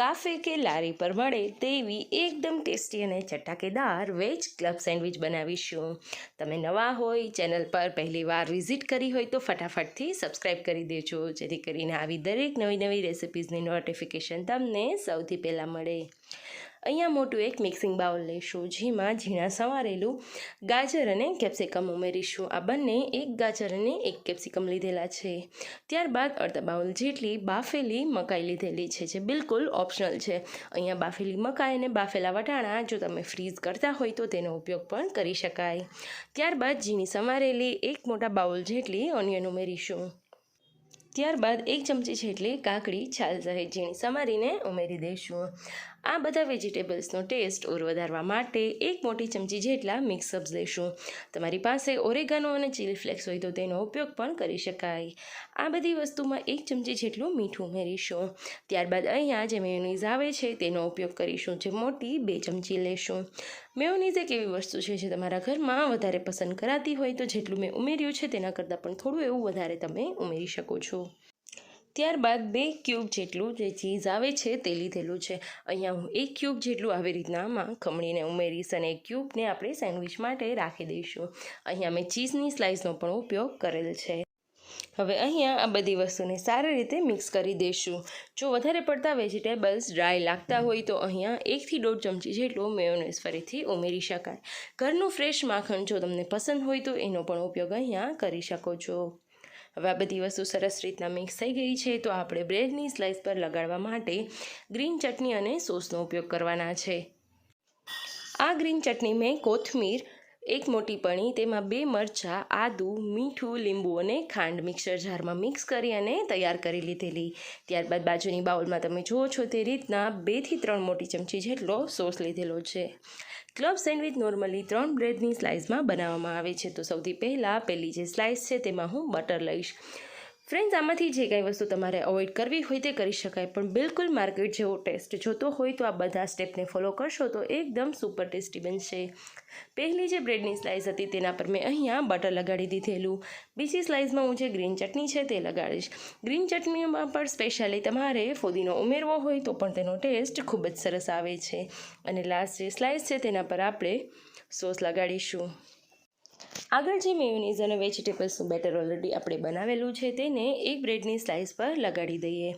Cafe કે લારી પર મળે તેવી એકદમ ટેસ્ટી અને ચટાકેદાર વેજ ક્લબ સેન્ડવિચ બનાવીશું. તમે નવા હોય, ચેનલ પર પહેલી વાર વિઝિટ કરી હોય તો ફટાફટથી સબસ્ક્રાઈબ કરી દેજો, જેથી કરીને આવી દરેક નવી નવી રેસિપીઝની નોટિફિકેશન તમને સૌથી પહેલાં મળે. અહીંયા મોટું એક મિક્સિંગ બાઉલ લઈશું, જેમાં ઝીણા સવારેલું ગાજર અને કેપ્સિકમ ઉમેરીશું. આ બંને એક ગાજર અને એક કેપ્સિકમ લીધેલા છે. ત્યારબાદ અડધા બાઉલ જેટલી બાફેલી મકાઈ લીધેલી છે, જે બિલકુલ ઓપ્શનલ છે. અહીંયા બાફેલી મકાઈ અને બાફેલા વટાણા જો તમે ફ્રીઝ કરતા હોય તો તેનો ઉપયોગ પણ કરી શકાય. ત્યારબાદ ઝીણી સમારેલી એક મોટા બાઉલ જેટલી ઓનિયન ઉમેરીશું. ત્યારબાદ એક ચમચી જેટલી કાકડી છાલ સહિત ઝીણી સમારીને ઉમેરી દઈશું. આ બધા વેજીટેબલ્સનો ટેસ્ટ ઓર વધારવા માટે એક મોટી ચમચી જેટલા મિક્સઅપ્સ લઈશું. તમારી પાસે ઓરેગાનો અને ચીલી ફ્લેક્સ હોય તો તેનો ઉપયોગ પણ કરી શકાય. આ બધી વસ્તુમાં એક ચમચી જેટલું મીઠું ઉમેરીશું. ત્યારબાદ અહીંયા જે મેયોનીઝ આવે છે તેનો ઉપયોગ કરીશું. જે મોટી બે ચમચી લેશું. મેયોનીઝ એક એવી વસ્તુ છે જે તમારા ઘરમાં વધારે પસંદ કરાતી હોય તો જેટલું મેં ઉમેર્યું છે તેના કરતાં પણ થોડું એવું વધારે તમે ઉમેરી શકો છો. ત્યારબાદ બે ક્યુબ જેટલું જે ચીઝ આવે છે તે લીધેલું છે. અહીંયા હું એક ક્યુબ જેટલું આવી રીતના આમાં ખમણીને ઉમેરીશ અને ક્યુબને આપણે સેન્ડવિચ માટે રાખી દઈશું. અહીંયા મેં ચીઝની સ્લાઇસનો પણ ઉપયોગ કરેલ છે. હવે અહીંયા આ બધી વસ્તુને સારી રીતે મિક્સ કરી દઈશું. જો વધારે પડતા વેજીટેબલ્સ ડ્રાય લાગતા હોય તો અહીંયા એકથી દોઢ ચમચી જેટલું મેયોનેઝ ફરીથી ઉમેરી શકાય. ઘરનું ફ્રેશ માખણ જો તમને પસંદ હોય તો એનો પણ ઉપયોગ અહીંયા કરી શકો છો. હવે આ બધી વસ્તુ સરસ રીતના મિક્સ થઈ ગઈ છે, તો આપણે બ્રેડની સ્લાઇસ પર લગાડવા માટે ગ્રીન ચટણી અને સોસનો ઉપયોગ કરવાના છે. આ ગ્રીન ચટણી મેં કોથમીર એક મોટી પણી, તેમાં બે મરચાં, આદું, મીઠું, લીંબુ અને ખાંડ મિક્સર જારમાં મિક્સ કરી અને તૈયાર કરી લીધેલી. ત્યારબાદ બાજુની બાઉલમાં તમે જુઓ છો તે રીતના બેથી ત્રણ મોટી ચમચી જેટલો સોસ લીધેલો છે. ક્લબ સેન્ડવિચ નોર્મલી ત્રણ બ્રેડની સ્લાઇસમાં બનાવવામાં આવે છે. તો સૌથી પહેલાં, પહેલી જે સ્લાઇસ છે તેમાં હું બટર લઈશ. ફ્રેન્ડ્સ આમાંથી જે કંઈ વસ્તુ તમારે અવોઇડ કરવી હોય તે કરી શકાય, પણ બિલકુલ માર્કેટ જેવો ટેસ્ટ જોતો હોય તો આ બધા સ્ટેપને ફોલો કરશો તો એકદમ સુપર ટેસ્ટી બનશે. પહેલી જે બ્રેડની સ્લાઇસ હતી તેના પર મેં અહીંયા બટર લગાડી દીધેલું. બીજી સ્લાઇસમાં હું જે ગ્રીન ચટણી છે તે લગાડીશ. ગ્રીન ચટણીમાં પણ સ્પેશિયલી તમારે ફોદીનો ઉમેરવો હોય તો પણ તેનો ટેસ્ટ ખૂબ જ સરસ આવે છે. અને લાસ્ટ જે સ્લાઇસ છે તેના પર આપણે સોસ લગાડીશું. આગળ જે મેયોનીઝ અને વેજીટેબલ્સનું બેટર ઓલરેડી આપણે બનાવેલું છે તેને એક બ્રેડની સ્લાઇસ પર લગાડી દઈએ.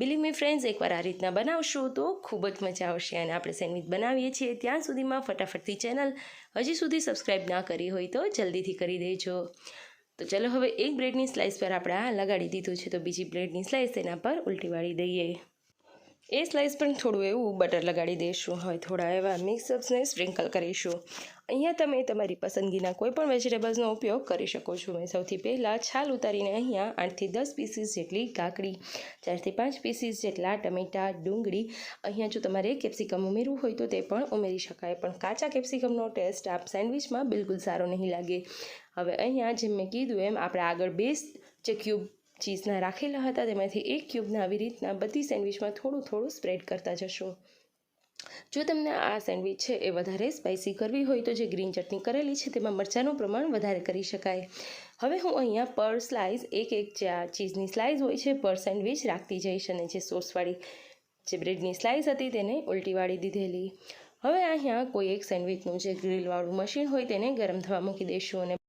બિલીવ મી ફ્રેન્ડ્સ એકવાર આ રીતના બનાવશો તો ખૂબ જ મજા આવશે અને આપણે સેન્ડવિચ બનાવીએ છીએ ત્યાં સુધીમાં ફટાફટથી ચેનલ હજી સુધી સબસ્ક્રાઈબ ના કરી હોય તો જલ્દીથી કરી દેજો. તો ચલો હવે એક બ્રેડની સ્લાઇસ પર આપણે આ લગાડી દીધું છે તો બીજી બ્રેડની સ્લાઇસ તેના પર ઉલટી વાળી દઈએ. એ સ્લાઇસ પણ થોડું એવું બટર લગાડી દઈશું. હવે થોડા એવા મિક્સઅપ્સને સ્પ્રિંકલ કરીશું. અહીંયા તમે તમારી પસંદગીના કોઈપણ વેજીટેબલ્સનો ઉપયોગ કરી શકો છો. મેં સૌથી પહેલાં છાલ ઉતારીને અહીંયા આઠથી દસ પીસીસ જેટલી કાકડી ચારથી પાંચ પીસીસ જેટલા ટમેટાં, ડુંગળી, અહીંયા જો તમારે કેપ્સિકમ ઉમેરવું હોય તો તે પણ ઉમેરી શકાય. પણ કાચા કેપ્સિકમનો ટેસ્ટ આપ સેન્ડવિચમાં બિલકુલ સારો નહીં લાગે. હવે અહીંયા જેમ મેં કીધું એમ, આપણે આગળ બે જે ક્યુબ ચીઝના રાખેલા હતા, તેમાંથી એક ક્યુબને આવી રીતના બધી સેન્ડવિચમાં થોડું થોડું સ્પ્રેડ કરતા જશો. જો તમને આ સેન્ડવિચ છે એ વધારે સ્પાઇસી કરવી હોય તો જે ગ્રીન ચટણી કરેલી છે તેમાં મરચાંનું પ્રમાણ વધારે કરી શકાય. હવે હું અહીંયા પર સ્લાઇસ, એક એક જે ચીઝની સ્લાઇસ હોય છે, પર સેન્ડવિચ રાખતી જઈશ અને જે સોસવાળી જે બ્રેડની સ્લાઇસ હતી તેને ઉલટી વાળી દીધેલી. હવે અહીંયા કોઈ એક સેન્ડવિચનું જે ગ્રીલવાળું મશીન હોય તેને ગરમ થવા મૂકી દઈશું અને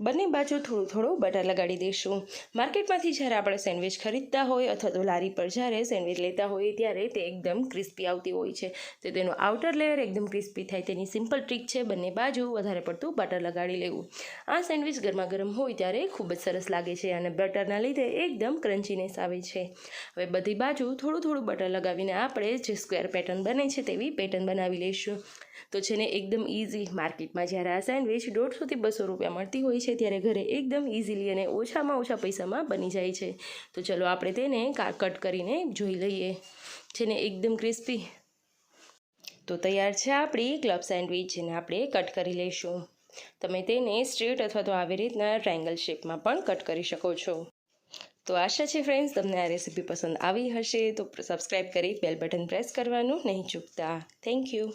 બંને બાજુ થોડું થોડું બટર લગાડી દઈશું. માર્કેટમાંથી જ્યારે આપણે સેન્ડવિચ ખરીદતા હોય અથવા તો લારી પર જ્યારે સેન્ડવિચ લેતા હોઈએ ત્યારે તે એકદમ ક્રિસ્પી આવતી હોય છે. તો તેનું આઉટર લેયર એકદમ ક્રિસ્પી થાય તેની સિમ્પલ ટ્રીક છે બંને બાજુ વધારે પડતું બટર લગાડી લેવું. આ સેન્ડવિચ ગરમા ગરમ હોય ત્યારે ખૂબ જ સરસ લાગે છે અને બટરના લીધે એકદમ ક્રન્ચીનેસ આવે છે. હવે બધી બાજુ થોડું થોડું બટર લગાવીને આપણે જે સ્ક્વેર પેટર્ન બને છે તેવી પેટર્ન બનાવી લઈશું. તો છે ને એકદમ ઇઝી માર્કેટમાં જ્યારે આ સેન્ડવિચ દોઢસોથી બસો રૂપિયા મળતી હોય છે ત્યારે ઘરે એકદમ ઇઝીલી અને ઓછામાં ઓછા પૈસામાં બની જાય છે. તો ચલો આપણે તેને કટ કરીને જોઈ લઈએ. છે ને એકદમ ક્રિસ્પી તો તૈયાર છે આપણી ક્લબ સેન્ડવિચ જેને આપણે કટ કરી લઈશું. તમે તેને સ્ટ્રેટ અથવા તો આવી રીતના ટ્રાયંગલ શેપમાં પણ કટ કરી શકો છો. તો આશા છે ફ્રેન્ડ્સ તમને આ રેસીપી પસંદ આવી હશે તો સબસ્ક્રાઈબ કરી બેલ બટન પ્રેસ કરવાનું નહીં ચૂકતા. Thank you